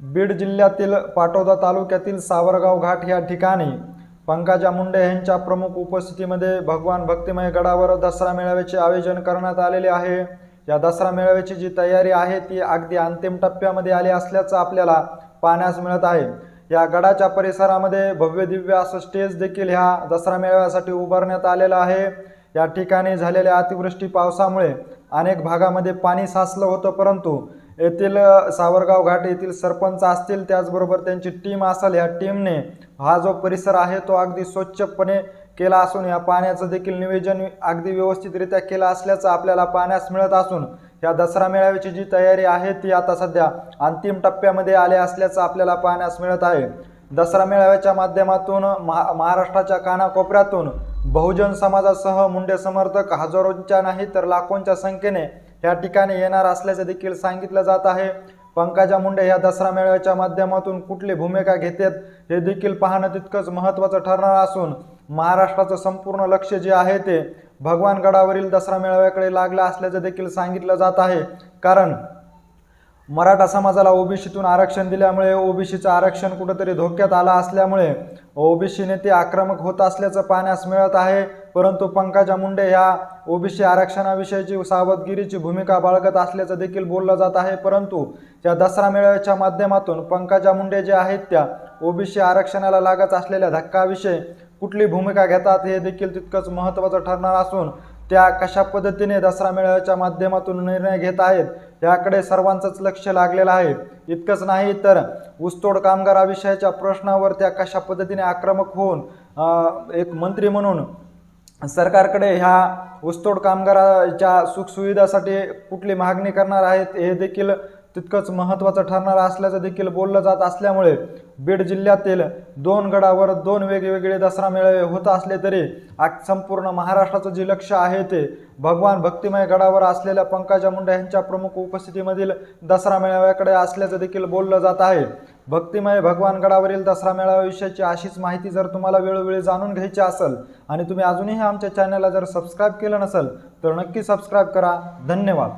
बीड जिल्ह्यातील पाटोदा तालुक्यातील सावरगाव घाट या ठिकाणी पंकजा मुंडे यांच्या प्रमुख उपस्थितीमध्ये भगवान भक्तिमय गडावर दसरा मेळाव्याचे आयोजन करण्यात आलेले आहे. या दसरा मेळाव्याची जी तयारी आहे ती अगदी अंतिम टप्प्यामध्ये आली असल्याचं आपल्याला पाहण्यास मिळत आहे. या गडाच्या परिसरामध्ये भव्य दिव्य असं स्टेज देखील ह्या दसरा मेळाव्यासाठी उभारण्यात आलेलं आहे. या ठिकाणी झालेल्या अतिवृष्टी पावसामुळे अनेक भागामध्ये पाणी साचलं होतं परंतु येथील सावरगाव घाट येथील सरपंच असतील त्याचबरोबर त्यांची टीम असेल या टीमने हा जो परिसर आहे तो अगदी स्वच्छपणे केला असून या पाण्याचं देखील नियोजन अगदी व्यवस्थितरित्या केलं असल्याचं आपल्याला पाहण्यास मिळत असून या दसरा मेळाव्याची जी तयारी आहे ती आता सध्या अंतिम टप्प्यामध्ये आले असल्याचं आपल्याला पाहण्यास मिळत आहे. दसरा मेळाव्याच्या माध्यमातून महा महाराष्ट्राच्या कानाकोपऱ्यातून बहुजन समाजासह मुंडे समर्थक हजारोंच्या नाही तर लाखोंच्या संख्येने या ठिकाणी येणार असल्याचे देखील सांगितलं जात आहे. पंकजा मुंडे या दसरा मेळाव्याच्या माध्यमातून कुठली भूमिका घेतात हे देखील पाहणं तितकंच महत्त्वाचं ठरणार असून महाराष्ट्राचं संपूर्ण लक्ष जे आहे ते भगवानगडावरील दसरा मेळाव्याकडे लागलं असल्याचं देखील सांगितलं जात आहे. कारण मराठा समाजाला ओबीसीतून आरक्षण दिल्यामुळे ओबीसीचं आरक्षण कुठंतरी धोक्यात आलं असल्यामुळे ओबीसी नेते आक्रमक होत असल्याचं पाहण्यास मिळत आहे. परंतु पंकजा मुंडे ह्या ओबीसी आरक्षणाविषयीची सावधगिरीची भूमिका बाळगत असल्याचं देखील बोललं जात आहे. परंतु या दसरा मेळाव्याच्या माध्यमातून पंकजा मुंडे जे आहेत त्या ओबीसी आरक्षणाला लागत असलेल्या धक्काविषयी कुठली भूमिका घेतात हे देखील तितकंच महत्त्वाचं ठरणार असून त्या कशा पद्धतीने दसरा मेळाव्याच्या माध्यमातून निर्णय घेत आहेत याकडे सर्वांचंच लक्ष लागलेलं आहे. इतकंच नाही तर ऊसतोड कामगाराविषयाच्या प्रश्नावर त्या कशा पद्धतीने आक्रमक होऊन एक मंत्री म्हणून सरकारकडे ह्या ऊसतोड कामगाराच्या सुखसुविधासाठी कुठली मागणी करणार आहेत हे देखील तितकंच महत्त्वाचं ठरणार असल्याचं देखील बोललं जात असल्यामुळे बीड जिल्ह्यातील दोन गडावर दोन वेगवेगळे दसरा मेळावे होत असले तरी आज संपूर्ण महाराष्ट्राचं जे लक्ष आहे ते भगवान भक्तिमय गडावर असलेल्या पंकजा मुंडे यांच्या प्रमुख उपस्थितीमधील दसरा मेळाव्याकडे असल्याचं देखील बोललं जात आहे. भक्तिमय भगवान गडावरील दसरा मेळाव्याविषयीची अशीच माहिती जर तुम्हाला वेळोवेळी जाणून घ्यायची असेल आणि तुम्ही अजूनही आमच्या चॅनलला जर सबस्क्राईब केलं नसेल तर नक्की सबस्क्राईब करा. धन्यवाद.